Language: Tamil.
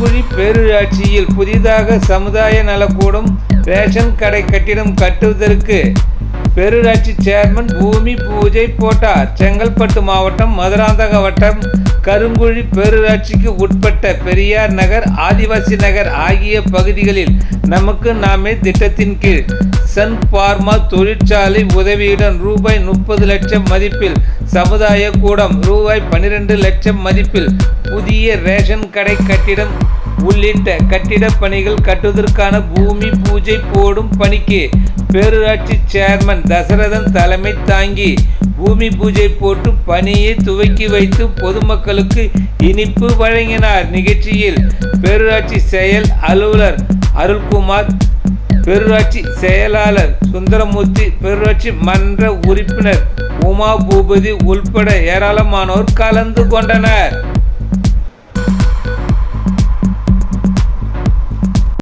தூத்துக்குடி பேரூராட்சியில் புதிதாக சமுதாய நலக்கூடம் ரேஷன் கடை கட்டிடம் கட்டுவதற்கு பேரூராட்சி சேர்மன் பூமி பூஜை போட்டார். செங்கல்பட்டு மாவட்டம் மதுராந்தக வட்டம் கருங்குழி பேரூராட்சிக்கு உட்பட்ட பெரியார் நகர் ஆதிவாசி நகர் ஆகிய பகுதிகளில் நமக்கு நாமே திட்டத்தின் கீழ் சன் பார்மா தொழிற்சாலை உதவியுடன் ரூபாய் முப்பது லட்சம் மதிப்பில் சமுதாய கூடம் ரூபாய் பன்னிரெண்டு லட்சம் மதிப்பில் புதிய ரேஷன் கடை கட்டிடம் உள்ளிட்ட கட்டிடப் பணிகள் கட்டுவதற்கான பூமி பூஜை போடும் பணிக்கு பேரூராட்சி சேர்மன் தசரதன் தலைமை தாங்கி பூமி பூஜை போட்டு பணியை துவக்கி வைத்து பொதுமக்களுக்கு இனிப்பு வழங்கினார். நிகழ்ச்சியில் பேரூராட்சி செயல் அலுவலர் அருள்குமார் பேரூராட்சி செயலாளர் சுந்தரமூர்த்தி பேரூராட்சி மன்ற உறுப்பினர் உமா பூபதி உள்பட ஏராளமானோர் கலந்து கொண்டனர்.